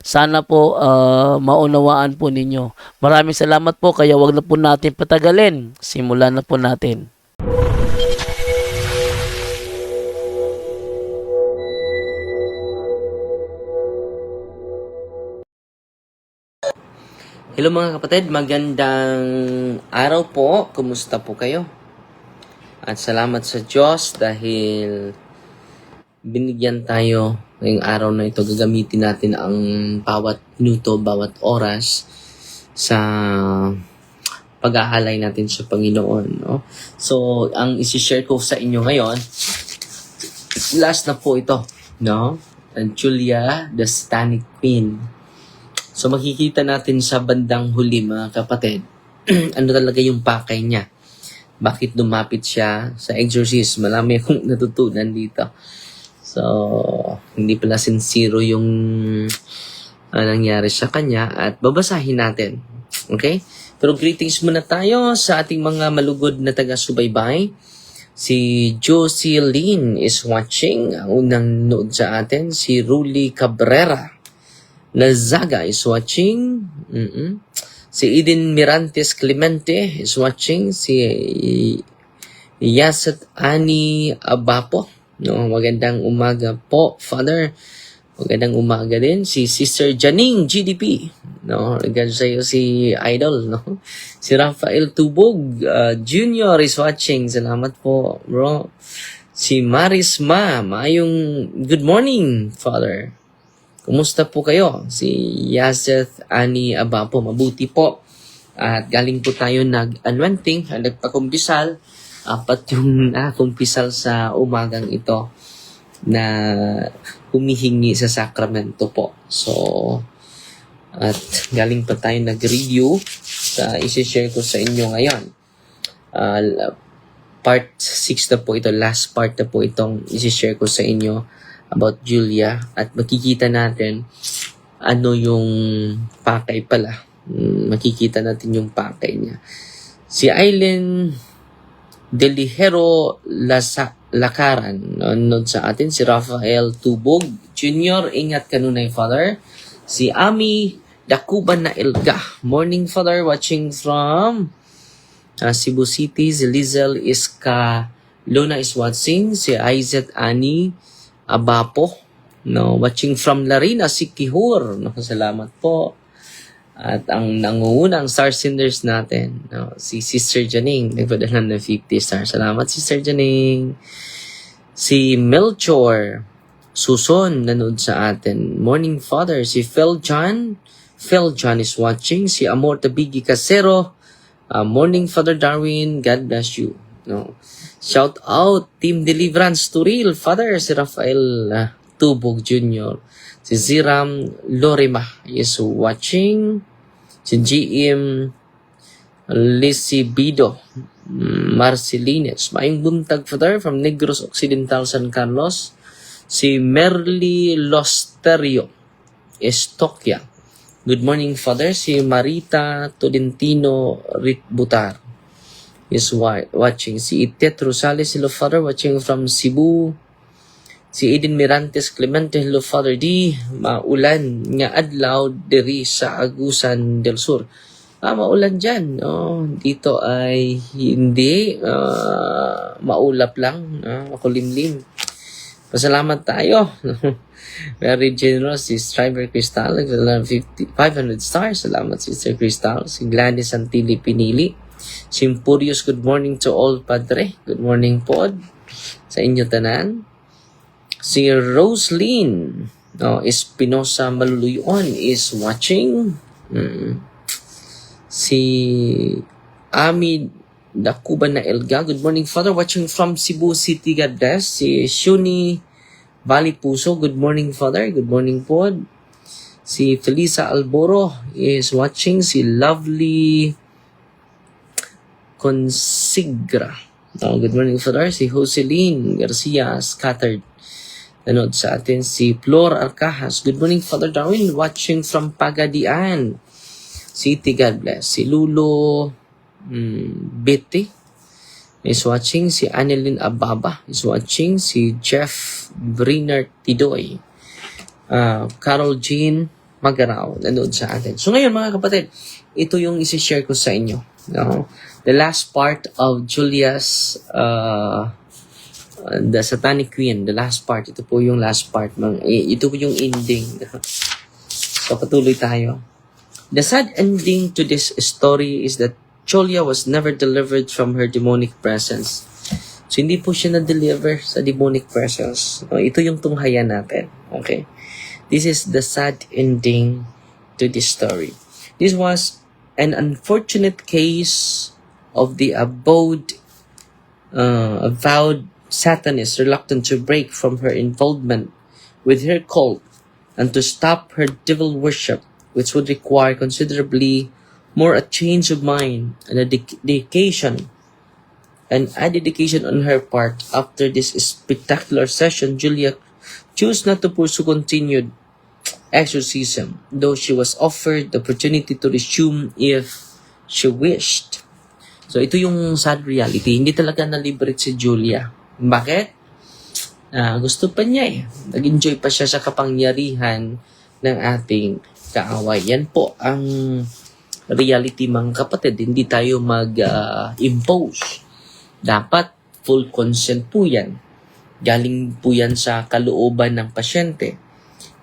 Sana po ah, maunawaan po ninyo. Maraming salamat po kaya wag na po natin patagalin. Simulan na po natin. Hello mga kapatid, magandang araw po. Kumusta po kayo? At salamat sa Diyos dahil binigyan tayo ngayong araw na ito. Gagamitin natin ang bawat minuto, bawat oras sa pag-aalay natin sa Panginoon. No? So, ang isi-share ko sa inyo ngayon, last na po ito. No? Julia, the Satanic Queen. So makikita natin sa bandang huli mga kapatid, ano talaga yung pakay niya. Bakit lumapit siya sa exorcist? Marami akong natutunan dito. So, hindi pala sincero yung uh, nangyari sa kanya at babasahin natin. Okay? Pero greetings muna tayo sa ating mga malugod na taga-subaybay. Si Josie Lynn is watching. Ang unang nood sa atin, si Ruli Cabrera. Nazaga is watching. Mm-mm. Si Eden Mirantes Clemente is watching. Si Yasat Ani Abapo. No, magandang umaga po, Father. Magandang umaga din. Si Sister Janing GDP. No, regard sa iyo si Idol, no. Si Rafael Tubog uh, Junior is watching. Salamat po, bro. Si Maris Ma, maayong good morning, Father. Kumusta po kayo? Si Yazeth Ani Abapo, mabuti po. At galing po tayo nag-anointing, nagpakumpisal. Apat yung nakumpisal sa umagang ito na humihingi sa sakramento po. So, at galing pa tayo nag-review sa isi-share ko sa inyo ngayon. Uh, part 6 na po ito, last part na po itong isi-share ko sa inyo about Julia at makikita natin ano yung pakay pala. Mm, Makikita natin yung pakay niya. Si Aileen Delihero Lasa Lakaran, nanonood sa atin. Si Rafael Tubog Jr., ingat ka nunay, Father. Si Ami Dakuban na Elga. Morning, Father, watching from uh, Cebu City. Si Lizel Iska Luna is watching. Si Izet Ani Abapo. No, watching from Larina, si Kihur. No, salamat po. At ang nangungunang star senders natin, no, si Sister Janing, nagpadala ng 50 stars. Salamat, Sister Janing. Si Melchor Suson, nanood sa atin. Morning Father, si Phil John. Phil John is watching. Si Amor Tabigi Casero. Uh, morning Father Darwin, God bless you. No. Shout out Team Deliverance to Real Father si Rafael uh, Tubog Jr. Si Ziram Lorima is watching. Si GM Lisibido Marcelines. Maayong buntag Father from Negros Occidental San Carlos. Si Merly Losterio Estokia. Good morning Father. Si Marita Tolentino Ritbutar is wa- watching. Si Itet Rosales, hello Father, watching from Cebu. Si Eden Mirantes Clemente, hello Father D. Maulan nga adlaw diri sa Agusan del Sur. Ah, maulan dyan. No? Dito ay hindi. ah, maulap lang. Uh, makulimlim. Pasalamat tayo. Very generous si Striver Cristal. 50, 500 stars. Salamat Sister Cristal. Si Gladys Antili Pinili. Simpurious, good morning to all, Padre. Good morning, Pod. Sa inyo tanan. Si Roslyn no, Espinosa Maluluyon is watching. Mm. Si Ami Dakuban na Elga. Good morning, Father. Watching from Cebu City, God bless. Si Shuni Valley Puso. Good morning, Father. Good morning po. Si Felisa Alboro is watching. Si Lovely Consigra. Oh, good morning, Father. Si Jocelyn Garcia scattered. Nanood sa atin si Flor Alcahas. Good morning, Father Darwin. Watching from Pagadian City. God bless. Si Lulo mm, Betty is watching. Si Annalyn Ababa is watching. Si Jeff Brinner Tidoy. Uh, Carol Jean Magarao nanood sa atin. So ngayon mga kapatid, ito yung isi-share ko sa inyo. No? The last part of Julia's uh, the Satanic Queen, the last part. Ito po yung last part. Eh, ito po yung ending. So patuloy tayo. The sad ending to this story is that Julia was never delivered from her demonic presence. So hindi po siya na-deliver sa demonic presence. Ito yung tunghayan natin. Okay? This is the sad ending to this story. This was an unfortunate case of the abode, uh, avowed Satanist reluctant to break from her involvement with her cult and to stop her devil worship, which would require considerably more a change of mind and a dedication and a dedication on her part after this spectacular session julia chose not to pursue continued exorcism though she was offered the opportunity to resume if she wished. So ito yung sad reality. Hindi talaga na-liberate si julia bakit Ah, gusto pa niya eh. Nag-enjoy pa siya sa kapangyarihan ng ating kaaway. Yan po ang reality mga kapatid. Hindi tayo mag-impose. Dapat full consent po yan. Galing po yan sa kalooban ng pasyente.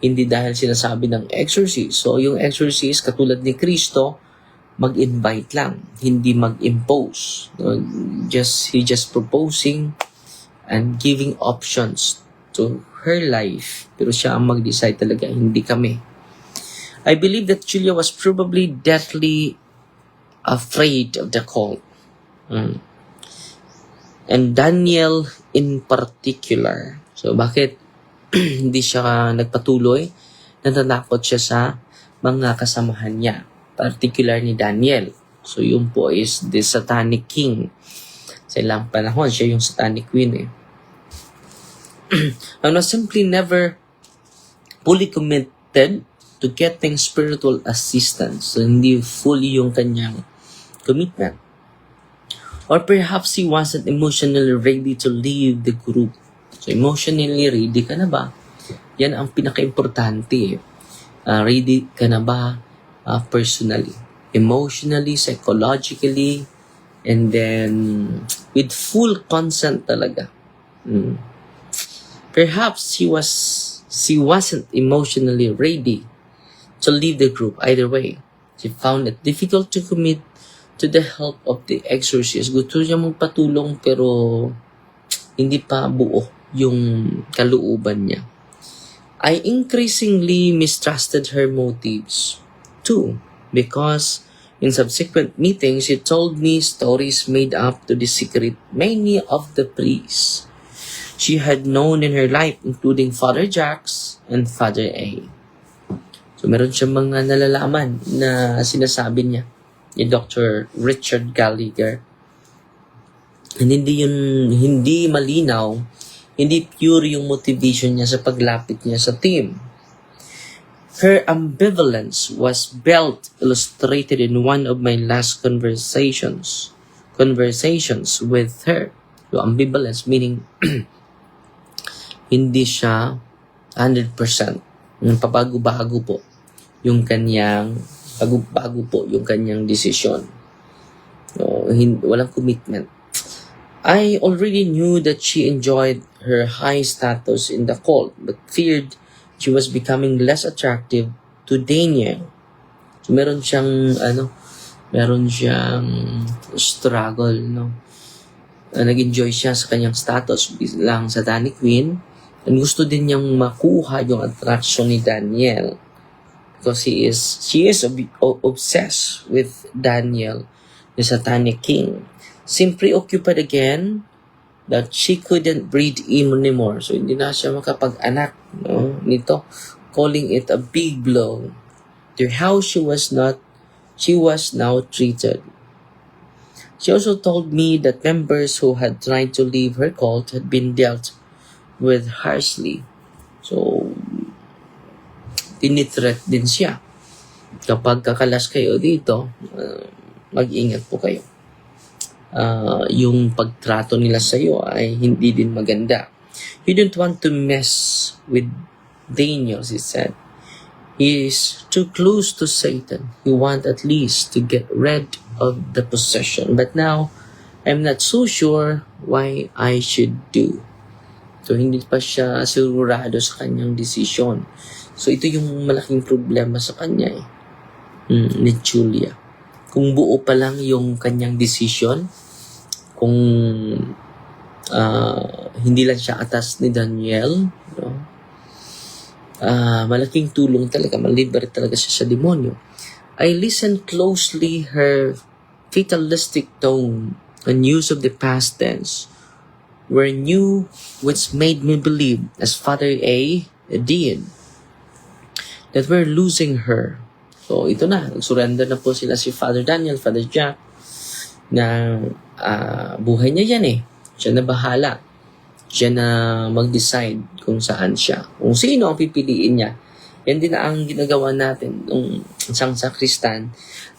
Hindi dahil sinasabi ng exorcist. So yung exorcist, katulad ni Kristo, mag-invite lang. Hindi mag-impose. Just, he just proposing and giving options to her life. Pero siya ang mag-decide talaga, hindi kami. I believe that Julia was probably deathly afraid of the cult. Mm. And Daniel in particular. So, bakit hindi siya nagpatuloy? Natatakot siya sa mga kasamahan niya. Particular ni Daniel. So, yun po is the satanic king. Sa ilang panahon, siya yung satanic queen eh and was simply never fully committed to getting spiritual assistance. So, hindi fully yung kanyang commitment. Or perhaps he wasn't emotionally ready to leave the group. So, emotionally ready ka na ba? Yan ang pinaka-importante. Uh, ready ka na ba uh, personally? Emotionally, psychologically, and then with full consent talaga. Mm. Perhaps she was she wasn't emotionally ready to leave the group either way. She found it difficult to commit to the help of the exorcist. Gusto niya magpatulong pero hindi pa buo yung kalooban niya. I increasingly mistrusted her motives too because in subsequent meetings she told me stories made up to the secret many of the priests she had known in her life, including Father Jacks and Father A. So, meron siyang mga nalalaman na sinasabi niya ni Dr. Richard Gallagher. And hindi yun, hindi malinaw, hindi pure yung motivation niya sa paglapit niya sa team. Her ambivalence was belt illustrated in one of my last conversations conversations with her. So, ambivalence meaning hindi siya 100%. Yung pabago-bago po yung kanyang bago-bago po yung kanyang desisyon. No, hin- walang commitment. I already knew that she enjoyed her high status in the cult but feared she was becoming less attractive to Daniel. So meron siyang ano, meron siyang struggle, no. Uh, nag-enjoy siya sa kanyang status bilang satanic queen gusto din niyang makuha yung attraction ni Daniel. Because he is, she is ob- obsessed with Daniel, the satanic king. seemed preoccupied again that she couldn't breathe in anymore. So, hindi na siya makapag-anak no, nito, calling it a big blow to how she was not, she was now treated. She also told me that members who had tried to leave her cult had been dealt with harshly. So, tinitreat din siya. Kapag kakalas kayo dito, uh, mag-ingat po kayo. Uh, yung pagtrato nila sa iyo ay hindi din maganda. You don't want to mess with Daniel, he said. He is too close to Satan. He want at least to get rid of the possession. But now, I'm not so sure why I should do. So, hindi pa siya sigurado sa kanyang desisyon. So, ito yung malaking problema sa kanya eh. Mm, ni Julia. Kung buo pa lang yung kanyang desisyon, kung ah, hindi lang siya atas ni Daniel, no? Ah, malaking tulong talaga, maliber talaga siya sa demonyo. I listened closely her fatalistic tone and use of the past tense were new which made me believe, as Father A did, that we're losing her. So, ito na. Nag-surrender na po sila si Father Daniel, Father Jack, na ah, buhay niya yan eh. Siya na bahala. Siya na mag-decide kung saan siya. Kung sino ang pipiliin niya. Yan din ang ginagawa natin ng isang sakristan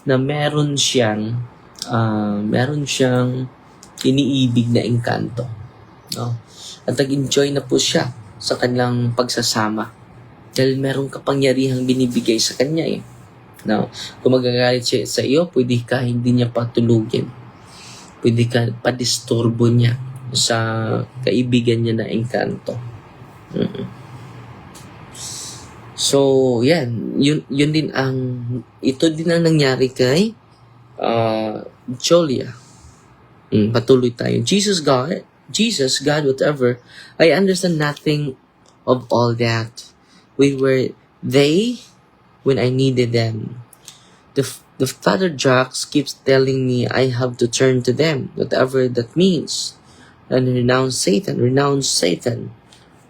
na meron siyang ah, meron siyang iniibig na engkanto. No? At nag-enjoy na po siya sa kanilang pagsasama. Dahil merong kapangyarihang binibigay sa kanya eh. No? Kung magagalit siya sa iyo, pwede ka hindi niya patulugin. Pwede ka padisturbo niya sa kaibigan niya na engkanto. Mm-mm. So, yan. Yun, yun din ang, ito din ang nangyari kay uh, Jolia. Mm, patuloy tayo. Jesus God, Jesus, God, whatever, I understand nothing of all that. We were they when I needed them. The, the Father Jacques keeps telling me I have to turn to them, whatever that means, and renounce Satan, renounce Satan.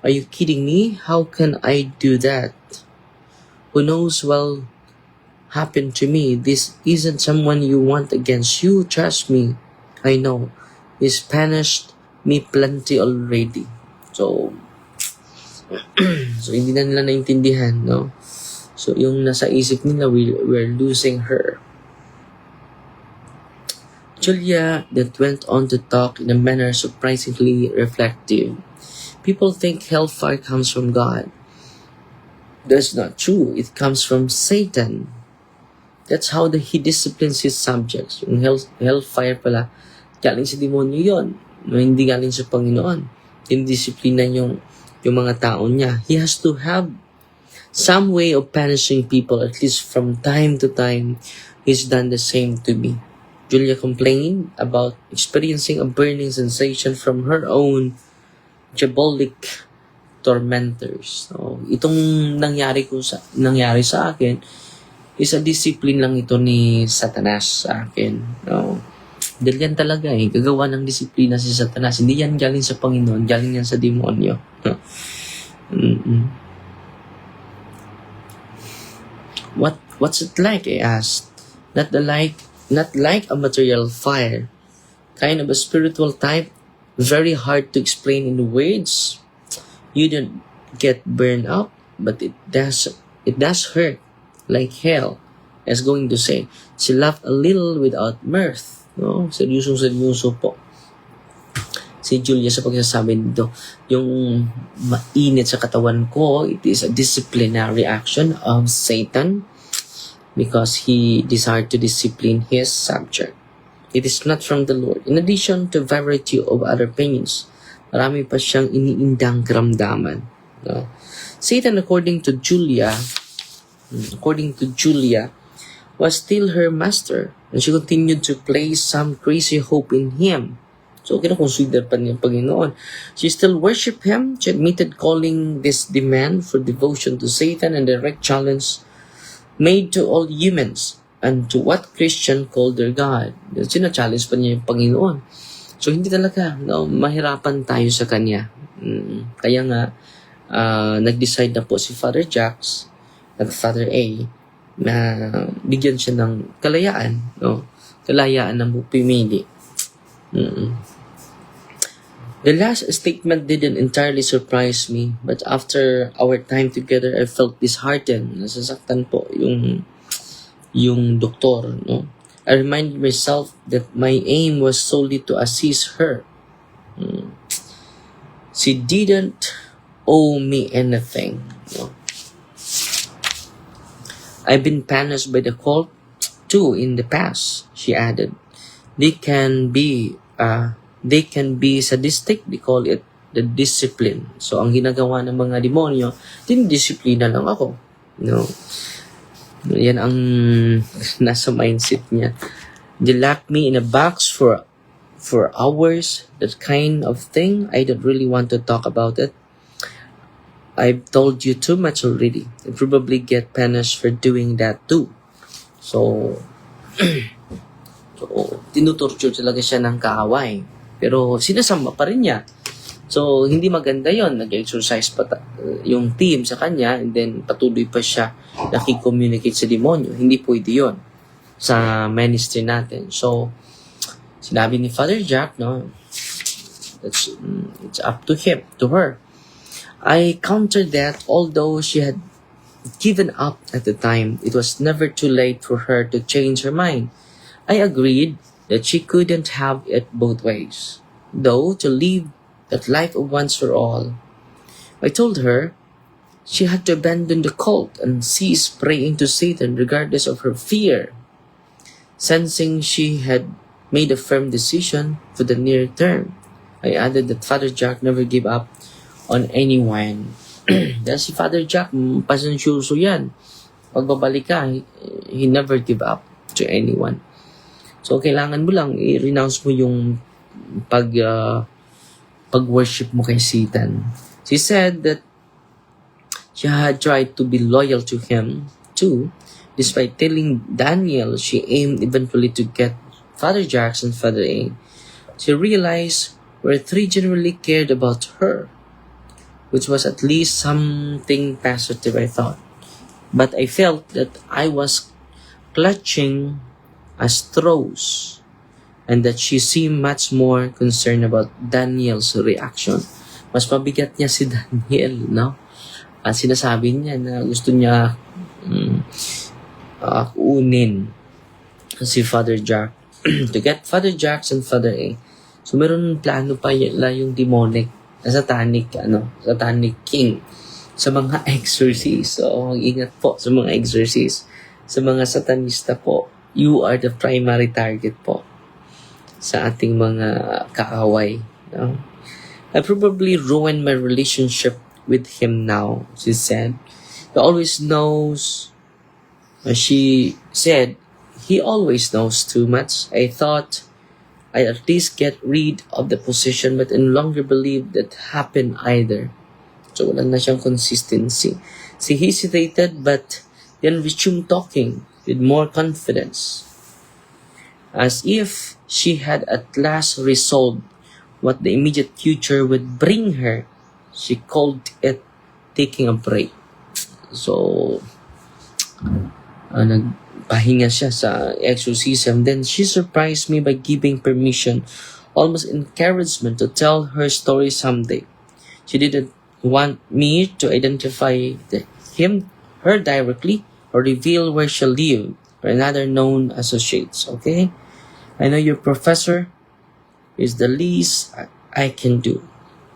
Are you kidding me? How can I do that? Who knows well happened to me. This isn't someone you want against you. Trust me. I know. He's punished me plenty already. So, so hindi na nila naintindihan, no? So, yung nasa isip nila, we, we're losing her. Julia that went on to talk in a manner surprisingly reflective. People think hellfire comes from God. That's not true. It comes from Satan. That's how the, he disciplines his subjects. Yung hell, hellfire pala, galing sa demonyo yon no, hindi galing sa Panginoon. Dinidisiplina yung, yung mga tao niya. He has to have some way of punishing people, at least from time to time, he's done the same to me. Julia complained about experiencing a burning sensation from her own diabolic tormentors. So, itong nangyari ko sa nangyari sa akin is a discipline lang ito ni Satanas sa akin. No? Dahil yan talaga eh. Gagawa ng disiplina si Satanas. Hindi yan galing sa Panginoon. Galing yan sa demonyo. What what's it like? I asked. Not the like not like a material fire. Kind of a spiritual type. Very hard to explain in words. You don't get burned up, but it does it does hurt like hell. As going to say, she laughed a little without mirth. No? Seryosong seryoso po. Si Julia sa pagsasabi nito, yung mainit sa katawan ko, it is a disciplinary action of Satan because he desired to discipline his subject. It is not from the Lord. In addition to variety of other pains, marami pa siyang iniindang karamdaman. No? Satan, according to Julia, according to Julia, was still her master, and she continued to place some crazy hope in him. So, kinakonsider pa niya ang Panginoon. She still worshiped him. She admitted calling this demand for devotion to Satan and direct challenge made to all humans and to what Christian called their God. Sina-challenge pa niya yung Panginoon. So, hindi talaga, no, mahirapan tayo sa Kanya. Mm, kaya nga, ah, nag-decide na po si Father Jax at Father A na bigyan siya ng kalayaan, no? Kalayaan na pumili. Mm. The last statement didn't entirely surprise me, but after our time together, I felt disheartened. Nasasaktan po yung yung doktor, no? I reminded myself that my aim was solely to assist her. Mm. She didn't owe me anything. I've been punished by the cult too in the past, she added. They can be uh, they can be sadistic, they call it the discipline. So ang ginagawa ng mga demonyo, dinidisiplina lang ako. No. Yan ang nasa mindset niya. They lock me in a box for for hours, that kind of thing. I don't really want to talk about it. I've told you too much already. I probably get punished for doing that too. So, so tinutorture talaga siya ng kaaway. Pero sinasamba pa rin niya. So, hindi maganda yon Nag-exercise pa ta- yung team sa kanya and then patuloy pa siya nakikommunicate sa demonyo. Hindi pwede yon sa ministry natin. So, sinabi ni Father Jack, no, that's, mm, it's up to him, to her. I countered that although she had given up at the time, it was never too late for her to change her mind. I agreed that she couldn't have it both ways, though to live that life once for all. I told her she had to abandon the cult and cease praying to Satan regardless of her fear. Sensing she had made a firm decision for the near term, I added that Father Jack never gave up on anyone. Dahil si Father Jack, mm, pasensyoso yan. Pag babalik ka, he, never give up to anyone. So, kailangan mo lang i-renounce mo yung pag, uh, pag-worship mo kay Satan. She said that she had tried to be loyal to him too, despite telling Daniel she aimed eventually to get Father Jackson, Father A. She realized where three genuinely cared about her, which was at least something positive, I thought. But I felt that I was clutching at straws and that she seemed much more concerned about Daniel's reaction. Mas mabigat niya si Daniel, no? At sinasabi niya na gusto niya mm, uh, kunin si Father Jack to get Father Jackson, Father A. So meron plano pa yala yung demonic satanic, ano, satanic king sa mga exorcist. So, ingat po sa mga exorcist. Sa mga satanista po, you are the primary target po sa ating mga kaaway. No? I probably ruined my relationship with him now, she said. He always knows, she said, he always knows too much. I thought I'd at least get rid of the position but I no longer believe that happened either. So wala na siyang consistency. She hesitated but then resumed talking with more confidence. As if she had at last resolved what the immediate future would bring her, she called it taking a break. So, uh, nagpahinga siya sa exorcism. Then she surprised me by giving permission, almost encouragement to tell her story someday. She didn't want me to identify the, him, her directly, or reveal where she lived, or another known associates, okay? I know your professor is the least I, can do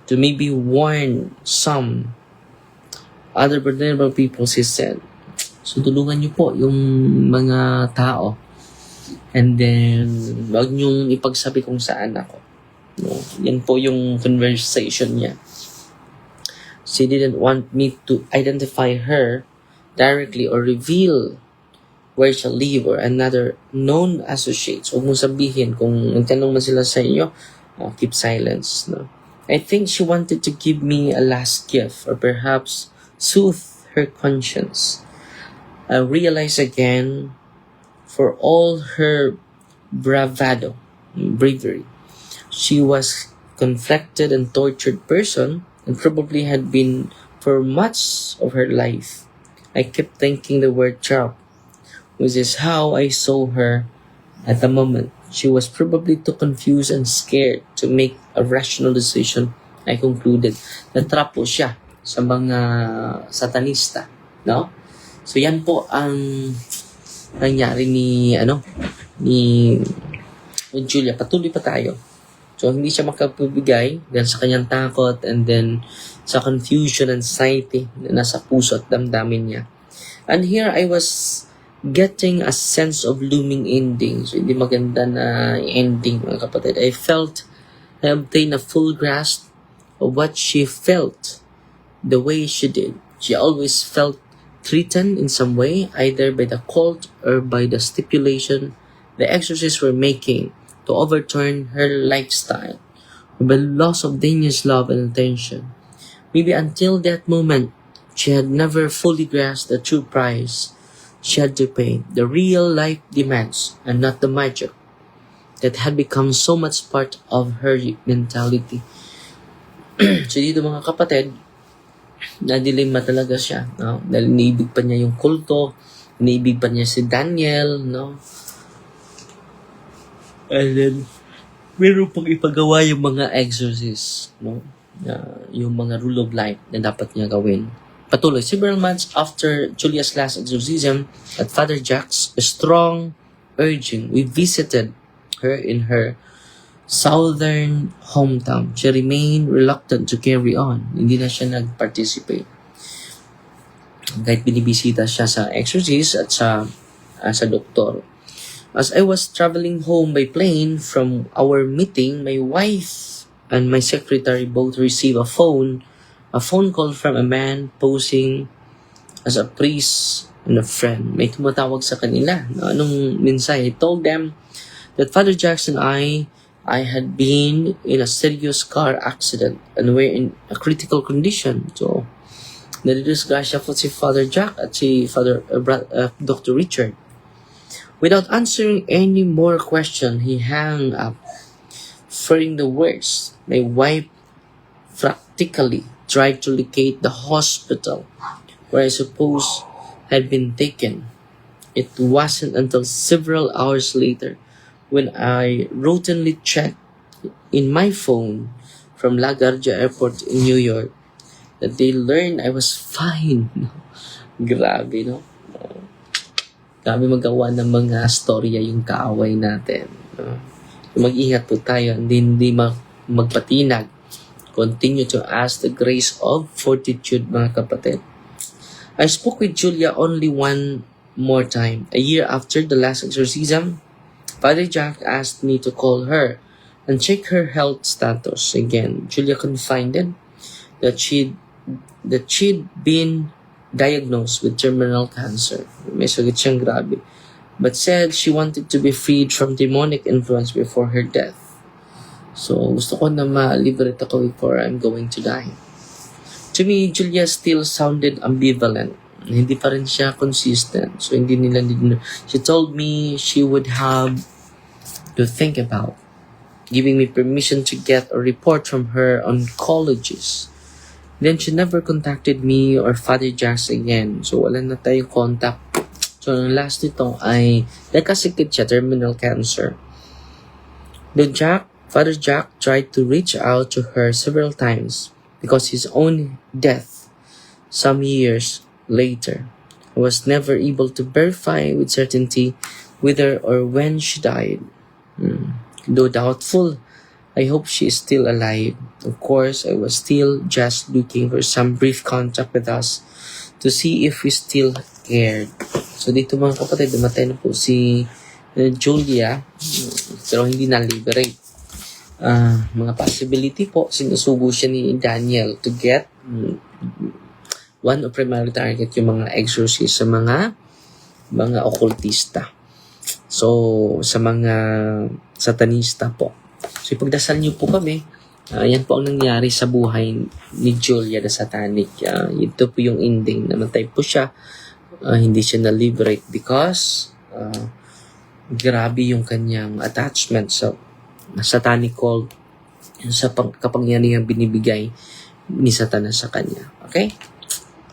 to maybe warn some other vulnerable people, she said. So, tulungan niyo po yung mga tao. And then, wag niyong ipagsabi kung saan ako. No? Yan po yung conversation niya. She didn't want me to identify her directly or reveal where she live or another known associates. Huwag mong sabihin kung nagtanong man sila sa inyo, uh, keep silence. No? I think she wanted to give me a last gift or perhaps soothe her conscience. I realized again for all her bravado, bravery. She was conflicted and tortured person and probably had been for much of her life. I kept thinking the word sharp, which is how I saw her at the moment. She was probably too confused and scared to make a rational decision. I concluded. Natrap po siya sa mga satanista. No? So yan po ang nangyari ni ano ni Julia. Patuloy pa tayo. So hindi siya makapibigay dahil sa kanyang takot and then sa confusion, anxiety na nasa puso at damdamin niya. And here I was getting a sense of looming ending. So, hindi maganda na ending, mga kapatid. I felt, I obtained a full grasp of what she felt the way she did. She always felt threatened in some way, either by the cult or by the stipulation the exorcists were making to overturn her lifestyle, or by loss of Daniel's love and attention. Maybe until that moment, she had never fully grasped the true price she had to pay, the real life demands, and not the magic that had become so much part of her mentality. so dito mga kapatid, nadilima talaga siya. No? Dahil iniibig pa niya yung kulto, iniibig pa niya si Daniel, no? And then, meron pang ipagawa yung mga exorcists, no? Na- yung mga rule of life na dapat niya gawin. Patuloy, several months after Julia's last exorcism at Father Jack's strong urging, we visited her in her southern hometown. She remained reluctant to carry on. Hindi na siya nag-participate. Kahit binibisita siya sa exorcist at sa ah, sa doktor. As I was traveling home by plane from our meeting, my wife and my secretary both received a phone, a phone call from a man posing as a priest and a friend. May tumatawag sa kanila. No, Anong mensahe? He told them that Father Jackson and I, I had been in a serious car accident and were in a critical condition. So, nadidisgrasya po si Father Jack at si Father uh, uh, Dr. Richard. Without answering any more question, he hung up, fearing the worst. My wife practically tried to locate the hospital where I suppose had been taken. It wasn't until several hours later when I routinely checked in my phone from LaGuardia Airport in New York that they learned I was fine. Grabe, no? Grabe magawa ng mga storya yung kaaway natin. No? Mag-ingat po tayo, hindi, hindi mag, magpatinag. Continue to ask the grace of fortitude, mga kapatid. I spoke with Julia only one more time. A year after the last exorcism, Father Jack asked me to call her and check her health status again. Julia confided that she that she'd been diagnosed with terminal cancer. May sakit siyang grabe. But said she wanted to be freed from demonic influence before her death. So, gusto ko na ma-liberate ako before I'm going to die. To me, Julia still sounded ambivalent. Hindi pa rin siya consistent. So, hindi nila, she told me she would have to think about giving me permission to get a report from her oncologist. Then she never contacted me or Father Jacks again. So wala na tayong contact. So ang last nito ay nagkasikit siya, terminal cancer. The Jack, Father Jack tried to reach out to her several times because his own death some years later was never able to verify with certainty whether or when she died. Hmm. Though doubtful, I hope she is still alive. Of course, I was still just looking for some brief contact with us to see if we still cared. So dito mga kapatid, dumatay na po si uh, Julia, pero hindi na-liberate. Ah, mga possibility po, sinusugo siya ni Daniel to get mm, one of primary target yung mga exorcist sa mga mga okultista. So, sa mga satanista po. So, ipagdasal niyo po kami. Ah, yan po ang nangyari sa buhay ni Julia the Satanic. Ah, ito po yung ending. Namatay po siya. Ah, hindi siya na-liberate because ah, grabe yung kanyang attachment sa satanic cult, sa pang, kapangyarihan binibigay ni Satanas sa kanya. Okay?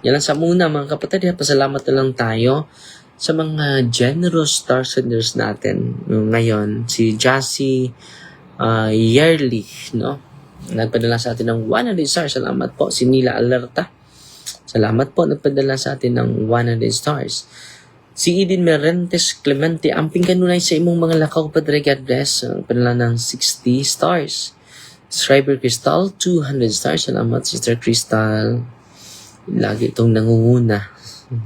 Yan lang sa muna mga kapatid. Pasalamat na lang tayo sa mga generous star senders natin ngayon. Si Jassy uh, Yearly, no? Nagpadala sa atin ng 100 stars. Salamat po. Si Nila Alerta. Salamat po. Nagpadala sa atin ng 100 stars. Si Eden Merentes Clemente, amping kanunay sa imong mga lakaw, Padre God bless. Ang padala ng 60 stars. Scriber Crystal, 200 stars. Salamat, Sister Crystal. Lagi itong nangunguna.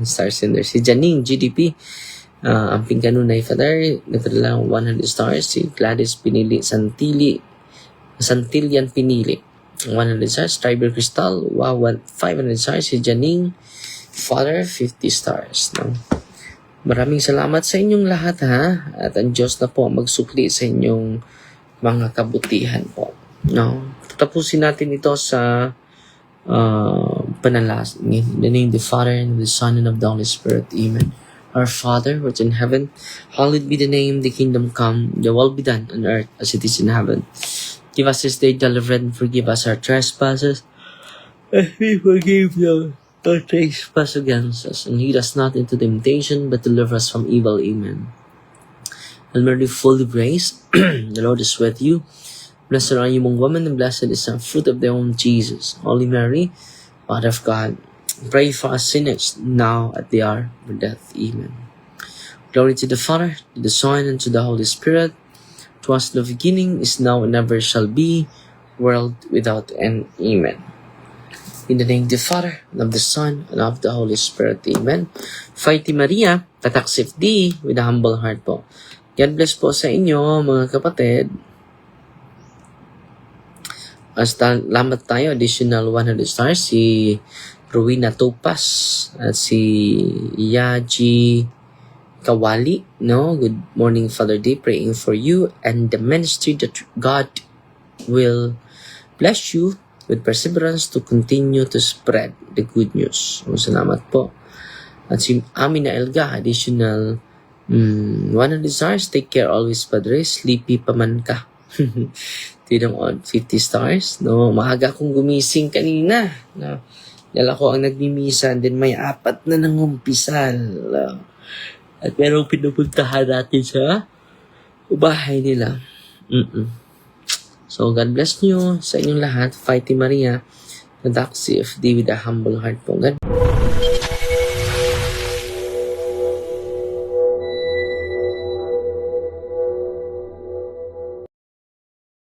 Star sender. Si Janine, GDP. Uh, amping kanunay, Father. Nagpadala ng 100 stars. Si Gladys Pinili Santili. Santillan Pinili. 100 stars. Scriber Crystal, wow, 500 stars. Si Janine, Father, 50 stars. No? Maraming salamat sa inyong lahat ha. At ang Diyos na po ang magsukli sa inyong mga kabutihan po. No? Tapusin natin ito sa uh, panalangin. In the name of the Father, and of the Son, and of the Holy Spirit. Amen. Our Father, which in heaven, hallowed be the name, the kingdom come, the will be done on earth as it is in heaven. Give us this day daily bread and forgive us our trespasses, as we forgive them our trespass against us, and lead us not into temptation, but deliver us from evil. Amen. And Mary, full of grace, the Lord is with you. Blessed are you among women, and blessed is the fruit of their womb, Jesus. Holy Mary, Mother of God, pray for us sinners, now at the hour of death. Amen. Glory to the Father, to the Son, and to the Holy Spirit, to us the beginning, is now, and ever shall be, world without end. Amen. In the name of the Father, and of the Son, and of the Holy Spirit. Amen. Fighty Maria, tataksif di, with a humble heart po. God bless po sa inyo, mga kapatid. Basta lamat tayo, additional 100 stars, si Rowena Topas, at si Yaji Kawali, no? Good morning, Father D, praying for you and the ministry that God will bless you with perseverance to continue to spread the good news. So, salamat po. At si Amina Elga, additional mm, 100 stars. Take care always, Padre. Sleepy pa ka. On 50 stars. No, maaga akong gumising kanina. No. Dala ko ang nagmimisan, din may apat na nangumpisal. No. At merong pinupuntahan natin sa bahay nila. Mm-mm. So, God bless nyo sa inyong lahat. Fighting Maria, the Doxy of D with a humble heart po. God